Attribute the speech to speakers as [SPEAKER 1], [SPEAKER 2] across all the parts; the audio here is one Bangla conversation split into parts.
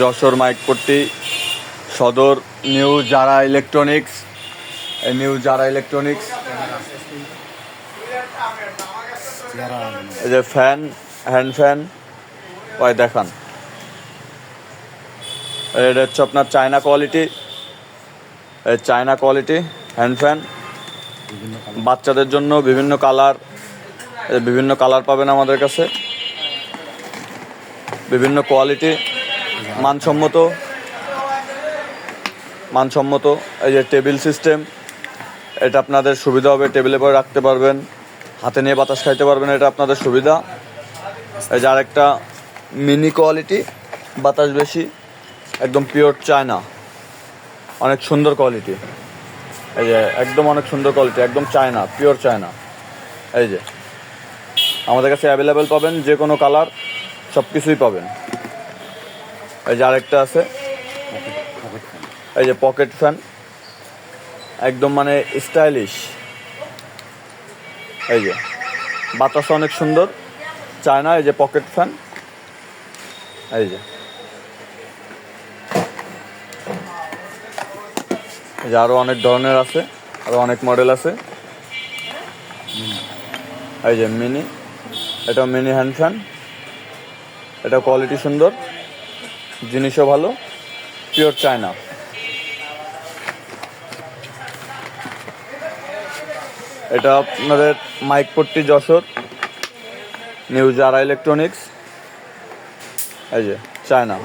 [SPEAKER 1] যশোর মাইকপট্টি সদর new Zara electronics new Zara electronics. এই যে ফ্যান, হ্যান্ড ফ্যান, ওই দেখান। এটা হচ্ছে আপনার China quality. China quality, hand fan. বাচ্চাদের জন্য বিভিন্ন কালার বিভিন্ন কালার পাবেন আমাদের কাছে। বিভিন্ন কোয়ালিটি, মানসম্মত মানসম্মত, এই যে টেবিল সিস্টেম, এটা আপনাদের সুবিধা হবে টেবিলের পরে রাখতে পারবেন, হাতে নিয়ে বাতাস খাইতে পারবেন, এটা আপনাদের সুবিধা। এই যে আরেকটা মিনি কোয়ালিটি, বাতাস বেশি, একদম পিওর চায়না, অনেক সুন্দর কোয়ালিটি। এই যে একদম অনেক সুন্দর কোয়ালিটি, একদম চায়না, পিওর চায়না। এই যে, আমাদের কাছে অ্যাভেলেবেল পাবেন যে কোনো কালার সব কিছুই পাবেন। এই যে আরেকটা আছে। এই যে পকেট ফ্যান। একদম মানে স্টাইলিশ। এই যে বাতাস অনেক সুন্দর। চায়না এই যে পকেট ফ্যান? এই যে। এই যে আরও অনেক ধরনের আছে আরও অনেক মডেল আছে। এই যে মিনি এটা মিনি হ্যান্ড ফ্যান। এটা কোয়ালিটি সুন্দর, জিনিসও ভালো পিওর চায়না এটা আপনাদের Maikpatti Jashore new Zara electronics এই যে চায়না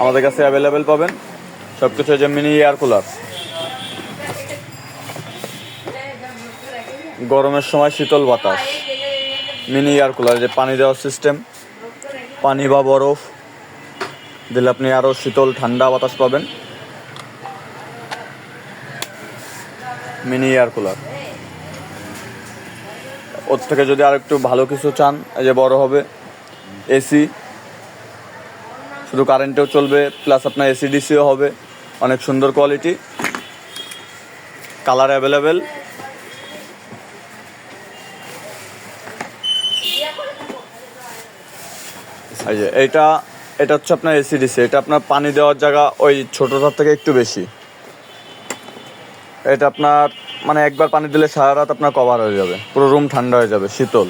[SPEAKER 1] আমাদের কাছে অ্যাভেলেবেল পাবেন সব কিছু যে মিনি এয়ার কুলার গরমের সময় শীতল বাতাস। মিনি এয়ার কুলার যে পানি দেওয়ার সিস্টেম পানি বা বরফ দিলে আপনি আরও শীতল, ঠান্ডা বাতাস পাবেন। মিনি এয়ার কুলার ওর থেকে যদি আর একটু ভালো কিছু চান, এই যে বড় হবে এসি শুধু কারেন্টেও চলবে প্লাস আপনার এসি ডিসিও হবে, অনেক সুন্দর কোয়ালিটি কালার অ্যাভেলেবেল এই যে এইটা এটা হচ্ছে আপনার এসি ডিসি এটা আপনার পানি দেওয়ার জায়গা ওই ছোটোটার থেকে একটু বেশি। এটা আপনার মানে একবার পানি দিলে সারা রাত আপনার কভার হয়ে যাবে, পুরো রুম ঠান্ডা হয়ে যাবে, শীতল।